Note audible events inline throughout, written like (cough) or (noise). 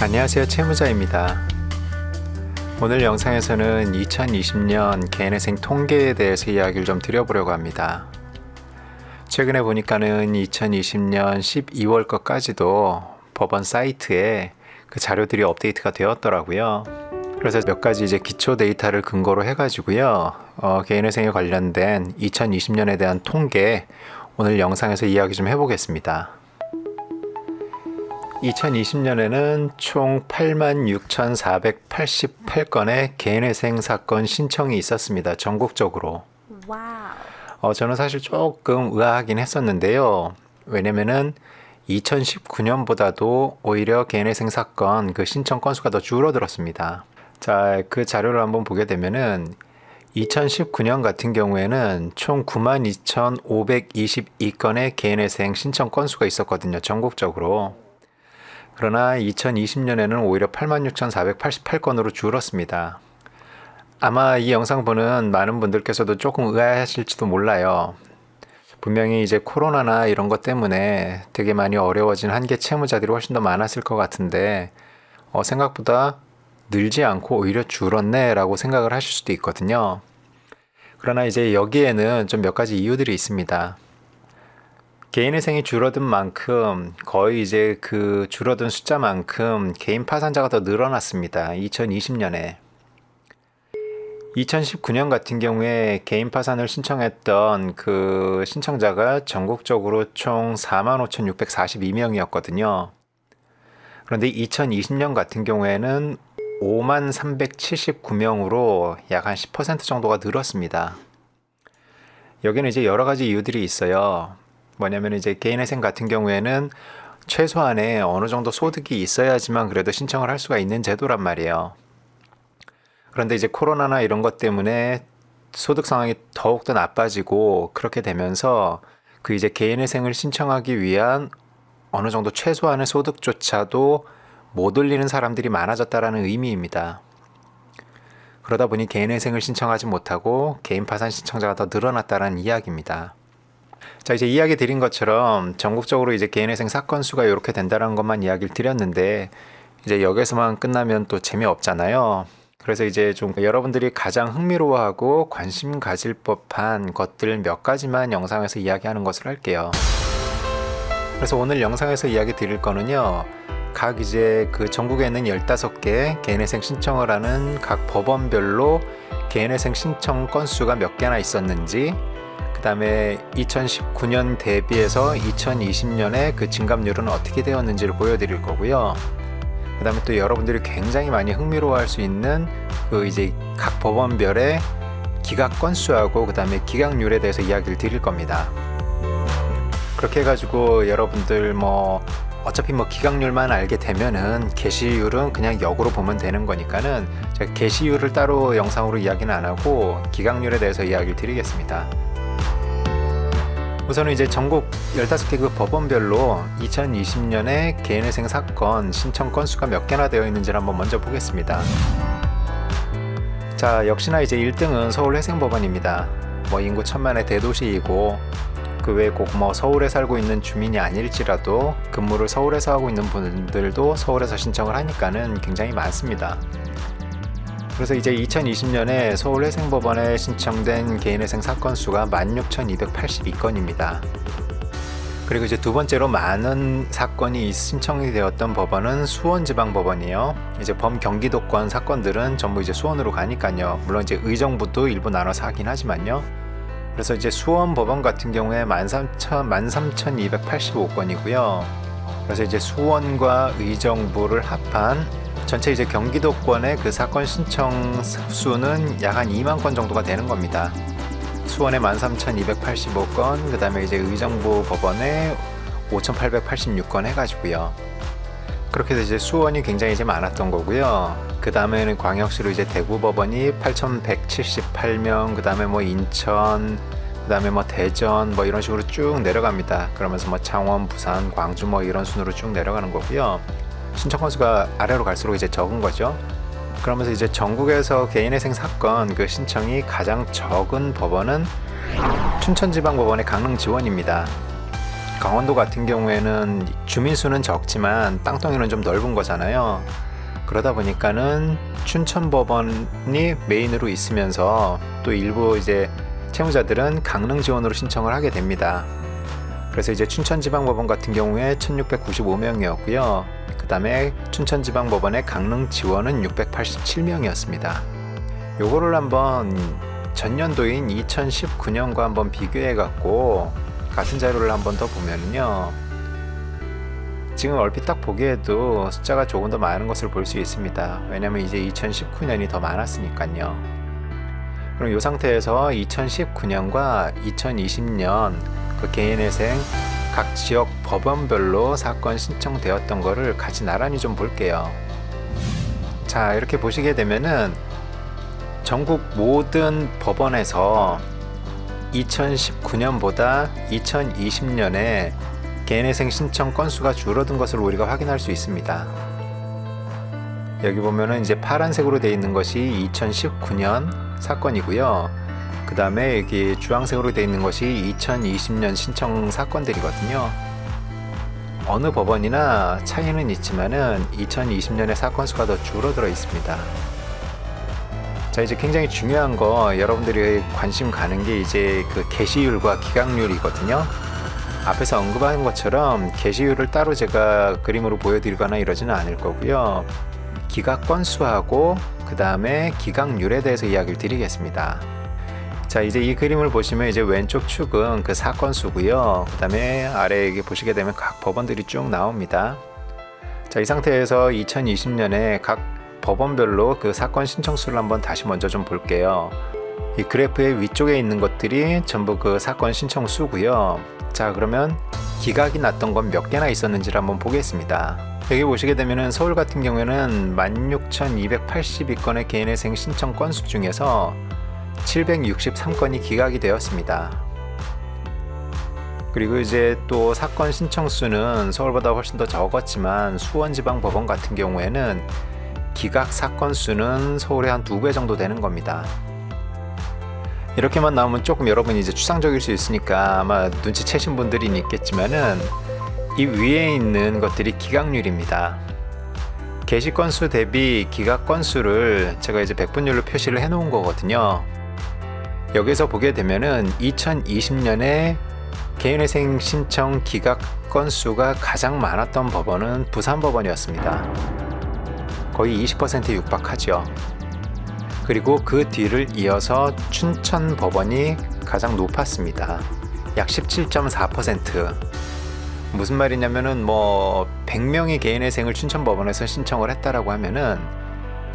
안녕하세요 채무자입니다. 오늘 영상에서는 2020년 개인회생 통계에 대해서 이야기를 좀 드려보려고 합니다. 최근에 보니까는 2020년 12월 것까지도 법원 사이트에 그 자료들이 업데이트가 되었더라고요. 그래서 몇 가지 이제 기초 데이터를 근거로 해가지고요. 어, 개인회생에 관련된 2020년에 대한 통계 오늘 영상에서 이야기 좀 해보겠습니다. 2020년에는 총 86,488건의 개인회생 사건 신청이 있었습니다. 전국적으로. 와우. 어, 저는 사실 조금 의아하긴 했었는데요. 왜냐면은 2019년보다도 오히려 개인회생 사건 그 신청 건수가 더 줄어들었습니다. 자, 그 자료를 한번 보게 되면은 2019년 같은 경우에는 총 92,522건의 개인회생 신청 건수가 있었거든요. 전국적으로. 그러나 2020년에는 오히려 86,488건으로 줄었습니다. 아마 이 영상 보는 많은 분들께서도 조금 의아하실지도 몰라요. 분명히 이제 코로나나 이런 것 때문에 되게 많이 어려워진 한계 채무자들이 훨씬 더 많았을 것 같은데 어, 생각보다 늘지 않고 오히려 줄었네라고 생각을 하실 수도 있거든요. 그러나 이제 여기에는 좀 몇 가지 이유들이 있습니다. 개인회생이 줄어든 만큼 거의 이제 그 줄어든 숫자만큼 개인 파산자가 더 늘어났습니다. 2020년에. 2019년 같은 경우에 개인 파산을 신청했던 그 신청자가 전국적으로 총 45,642명이었거든요. 그런데 2020년 같은 경우에는 5만 379명으로 약 한 10% 정도가 늘었습니다. 여기는 이제 여러 가지 이유들이 있어요. 뭐냐면 이제 개인회생 같은 경우에는 최소한의 어느 정도 소득이 있어야지만 그래도 신청을 할 수가 있는 제도란 말이에요. 그런데 이제 코로나나 이런 것 때문에 소득 상황이 더욱더 나빠지고 그렇게 되면서 그 이제 개인회생을 신청하기 위한 어느 정도 최소한의 소득조차도 못 올리는 사람들이 많아졌다라는 의미입니다. 그러다 보니 개인회생을 신청하지 못하고 개인 파산 신청자가 더 늘어났다는 이야기입니다. 자 이제 이야기 드린 것처럼 전국적으로 이제 개인회생 사건 수가 이렇게 된다는 것만 이야기를 드렸는데 이제 여기서만 끝나면 또 재미없잖아요. 그래서 이제 좀 여러분들이 가장 흥미로워하고 관심 가질 법한 것들 몇 가지만 영상에서 이야기하는 것을 할게요. 그래서 오늘 영상에서 이야기 드릴 거는요. 각 이제 그 전국에 있는 15개 개인회생 신청을 하는 각 법원별로 개인회생 신청 건수가 몇 개나 있었는지 그 다음에 2019년 대비해서 2020년에 그 증감률은 어떻게 되었는지를 보여드릴 거고요. 그 다음에 또 여러분들이 굉장히 많이 흥미로워할 수 있는 그 이제 각 법원별의 기각 건수하고 그 다음에 기각률에 대해서 이야기를 드릴 겁니다. 그렇게 해가지고 여러분들 뭐 어차피 뭐 기각률만 알게 되면은 게시율은 그냥 역으로 보면 되는 거니까는 제가 게시율을 따로 영상으로 이야기는 안 하고 기각률에 대해서 이야기를 드리겠습니다. 우선은 이제 전국 15개 그 법원별로 2020년에 개인회생 사건 신청 건수가 몇 개나 되어 있는지를 한번 먼저 보겠습니다. 자, 역시나 이제 1등은 서울회생법원입니다. 뭐 인구 천만의 대도시이고 그 외에 꼭 뭐 서울에 살고 있는 주민이 아닐지라도 근무를 서울에서 하고 있는 분들도 서울에서 신청을 하니까는 굉장히 많습니다. 그래서 이제 2020년에 서울회생법원에 신청된 개인회생 사건 수가 16,282건입니다. 그리고 이제 두 번째로 많은 사건이 신청이 되었던 법원은 수원지방법원이요. 이제 범경기도권 사건들은 전부 이제 수원으로 가니까요. 물론 이제 의정부도 일부 나눠서 하긴 하지만요. 그래서 이제 수원 법원 같은 경우에 13,000, 13,285건이고요. 그래서 이제 수원과 의정부를 합한 전체 이제 경기도권의 그 사건 신청 수는 약 한 2만 건 정도가 되는 겁니다. 수원에 13,285건, 그 다음에 이제 의정부 법원에 5,886건 해가지고요. 그렇게 해서 이제 수원이 굉장히 이제 많았던 거고요. 그 다음에는 광역시로 이제 대구 법원이 8,178명, 그 다음에 뭐 인천, 그 다음에 뭐 대전 뭐 이런 식으로 쭉 내려갑니다. 그러면서 뭐 창원, 부산, 광주 뭐 이런 순으로 쭉 내려가는 거고요. 신청 건수가 아래로 갈수록 이제 적은 거죠. 그러면서 이제 전국에서 개인회생 사건 그 신청이 가장 적은 법원은 춘천지방법원의 강릉지원입니다. 강원도 같은 경우에는 주민 수는 적지만 땅덩이는 좀 넓은 거잖아요. 그러다 보니까는 춘천 법원이 메인으로 있으면서 또 일부 이제 채무자들은 강릉 지원으로 신청을 하게 됩니다. 그래서 이제 춘천지방법원 같은 경우에 1695명이었고요. 그 다음에 춘천지방법원의 강릉 지원은 687명이었습니다. 요거를 한번 전년도인 2019년과 한번 비교해 갖고 같은 자료를 한번 더 보면요. 지금 얼핏 딱 보기에도 숫자가 조금 더 많은 것을 볼 수 있습니다. 왜냐면 이제 2019년이 더 많았으니까요. 그럼 이 상태에서 2019년과 2020년 그 개인회생 각 지역 법원별로 사건 신청되었던 거를 같이 나란히 좀 볼게요. 자, 이렇게 보시게 되면은 전국 모든 법원에서 2019년보다 2020년에 개인회생 신청 건수가 줄어든 것을 우리가 확인할 수 있습니다. 여기 보면은 이제 파란색으로 되어 있는 것이 2019년 사건이고요. 그 다음에 여기 주황색으로 되어 있는 것이 2020년 신청 사건들이거든요. 어느 법원이나 차이는 있지만은 2020년에 사건 수가 더 줄어들어 있습니다. 자 이제 굉장히 중요한 거 여러분들이 관심 가는 게 이제 그 개시율과 기각률이거든요. 앞에서 언급한 것처럼 게시율을 따로 제가 그림으로 보여드리거나 이러지는 않을 거고요. 기각 건수하고 그 다음에 기각률에 대해서 이야기를 드리겠습니다. 자 이제 이 그림을 보시면 이제 왼쪽 축은 그 사건 수고요. 그 다음에 아래 여기 보시게 되면 각 법원들이 쭉 나옵니다. 자 이 상태에서 2020년에 각 법원별로 그 사건 신청 수를 한번 다시 먼저 좀 볼게요. 이 그래프의 위쪽에 있는 것들이 전부 그 사건 신청 수고요. 자 그러면 기각이 났던 건 몇 개나 있었는지를 한번 보겠습니다. 여기 보시게 되면은 서울 같은 경우에는 16,282건의 개인회생 신청 건수 중에서 763건이 기각이 되었습니다. 그리고 이제 또 사건 신청 수는 서울보다 훨씬 더 적었지만 수원지방법원 같은 경우에는 기각 사건 수는 서울의 한 두 배 정도 되는 겁니다. 이렇게만 나오면 조금 여러분이 이제 추상적일 수 있으니까 아마 눈치채신 분들이 있겠지만은 이 위에 있는 것들이 기각률입니다. 게시 건수 대비 기각 건수를 제가 이제 백분율로 표시를 해 놓은 거거든요. 여기서 보게 되면은 2020년에 개인회생 신청 기각 건수가 가장 많았던 법원은 부산법원이었습니다. 거의 20%에 육박하죠. 그리고 그 뒤를 이어서 춘천 법원이 가장 높았습니다. 약 17.4%. 무슨 말이냐면은 뭐 100명이 개인회생을 춘천 법원에서 신청을 했다라고 하면은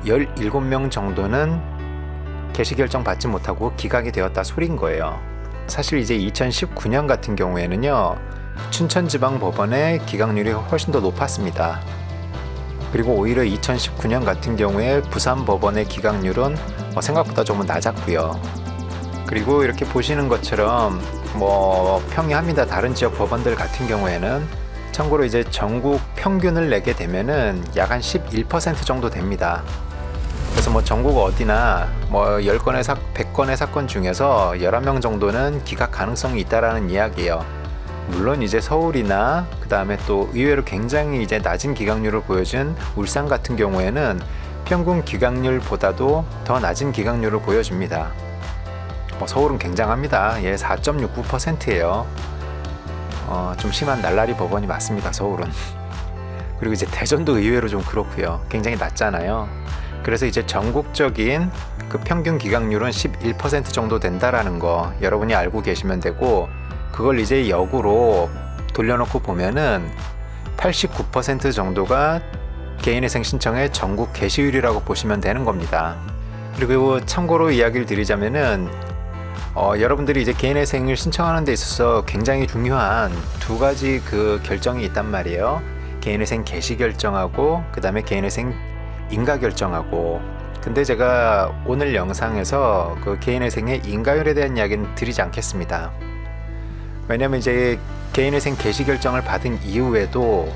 17명 정도는 개시 결정 받지 못하고 기각이 되었다 소린 거예요. 사실 이제 2019년 같은 경우에는요. 춘천지방법원의 기각률이 훨씬 더 높았습니다. 그리고 오히려 2019년 같은 경우에 부산 법원의 기각률은 뭐 생각보다 조금 낮았고요. 그리고 이렇게 보시는 것처럼 뭐 평이합니다. 다른 지역 법원들 같은 경우에는 참고로 이제 전국 평균을 내게 되면은 약 한 11% 정도 됩니다. 그래서 뭐 전국 어디나 뭐 10건의 사, 100건의 사건 중에서 11명 정도는 기각 가능성이 있다라는 이야기예요. 물론 이제 서울이나 그 다음에 또 의외로 굉장히 이제 낮은 기각률을 보여준 울산 같은 경우에는 평균 기각률보다도 더 낮은 기각률을 보여줍니다. 뭐 서울은 굉장합니다. 예, 4.69%예요. 어, 좀 심한 날라리 법원이 맞습니다. 서울은. (laughs) 그리고 이제 대전도 의외로 좀 그렇고요. 굉장히 낮잖아요. 그래서 이제 전국적인 그 평균 기각률은 11% 정도 된다라는 거 여러분이 알고 계시면 되고 그걸 이제 역으로 돌려놓고 보면은 89% 정도가 개인회생 신청의 전국 게시율이라고 보시면 되는 겁니다. 그리고 참고로 이야기를 드리자면은 어, 여러분들이 이제 개인회생을 신청하는 데 있어서 굉장히 중요한 두 가지 그 결정이 있단 말이에요. 개인회생 개시 결정하고 그 다음에 개인회생 인가 결정하고 근데 제가 오늘 영상에서 그 개인회생의 인가율에 대한 이야기는 드리지 않겠습니다. 왜냐면 이제 개인회생 개시 결정을 받은 이후에도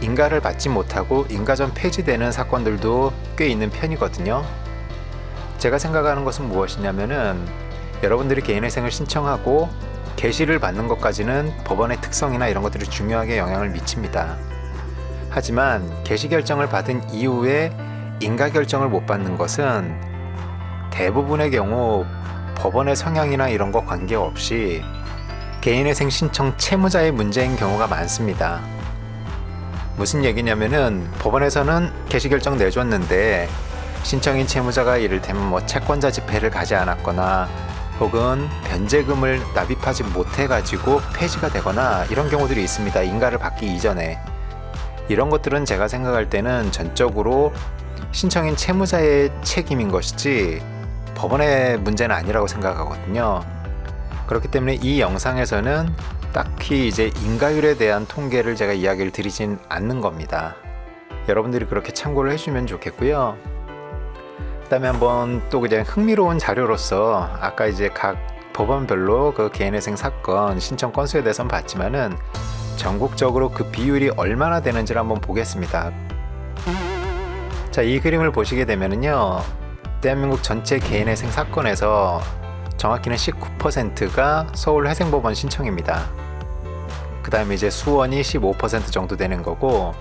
인가를 받지 못하고 인가전 폐지되는 사건들도 꽤 있는 편이거든요. 제가 생각하는 것은 무엇이냐면은 여러분들이 개인회생을 신청하고 게시를 받는 것까지는 법원의 특성이나 이런 것들이 중요하게 영향을 미칩니다. 하지만 게시 결정을 받은 이후에 인가 결정을 못 받는 것은 대부분의 경우 법원의 성향이나 이런 거 관계없이 개인회생 신청 채무자의 문제인 경우가 많습니다. 무슨 얘기냐면은 법원에서는 개시 결정 내줬는데 신청인 채무자가 이를테면 뭐 채권자 집회를 가지 않았거나 혹은 변제금을 납입하지 못해 가지고 폐지가 되거나 이런 경우들이 있습니다. 인가를 받기 이전에 이런 것들은 제가 생각할 때는 전적으로 신청인 채무자의 책임인 것이지 법원의 문제는 아니라고 생각하거든요. 그렇기 때문에 이 영상에서는 딱히 이제 인가율에 대한 통계를 제가 이야기를 드리진 않는 겁니다. 여러분들이 그렇게 참고를 해주면 좋겠고요. 그 다음에 한번 또 그냥 흥미로운 자료로서 아까 이제 각 법원별로 그 개인회생 사건 신청 건수에 대해서는 봤지만은 전국적으로 그 비율이 얼마나 되는지를 한번 보겠습니다. 자, 이 그림을 보시게 되면은요. 대한민국 전체 개인 회생 사건에서 정확히는 19%가 서울 회생법원 신청입니다. 그 다음에 이제 수원이 15% 정도 되는 거고,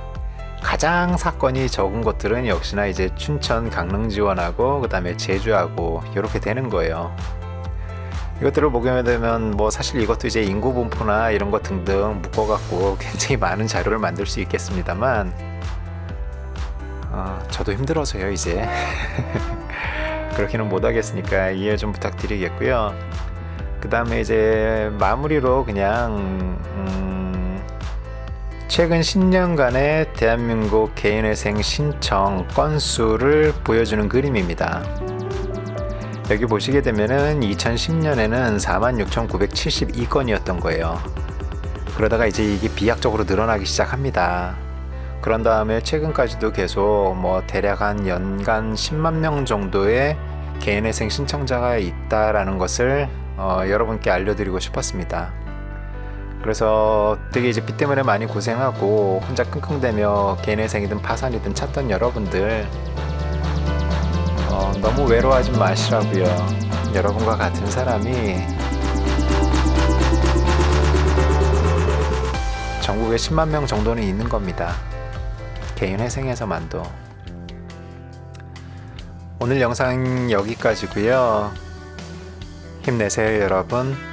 가장 사건이 적은 것들은 역시나 이제 춘천, 강릉 지원하고, 그 다음에 제주하고, 이렇게 되는 거예요. 이것들을 보게 되면 뭐 사실 이것도 이제 인구 분포나 이런 것 등등 묶어갖고 (laughs) 굉장히 많은 자료를 만들 수 있겠습니다만, 어, 저도 힘들어서요, 이제. (laughs) 그렇게는 못하겠으니까 이해 좀 부탁드리겠고요. 그 다음에 이제 마무리로 그냥 음, 최근 10년간의 대한민국 개인회생 신청 건수를 보여주는 그림입니다. 여기 보시게 되면은 2010년에는 46,972건이었던 거예요. 그러다가 이제 이게 비약적으로 늘어나기 시작합니다. 그런 다음에 최근까지도 계속 뭐 대략 한 연간 10만 명 정도의 개인회생 신청자가 있다라는 것을 어, 여러분께 알려드리고 싶었습니다. 그래서 되게 이제 빚 때문에 많이 고생하고 혼자 끙끙대며 개인회생이든 파산이든 찾던 여러분들 어, 너무 외로워하지 마시라고요. 여러분과 같은 사람이 전국에 10만 명 정도는 있는 겁니다. 개인 회생에서만도. 오늘 영상 여기까지고요. 힘내세요, 여러분.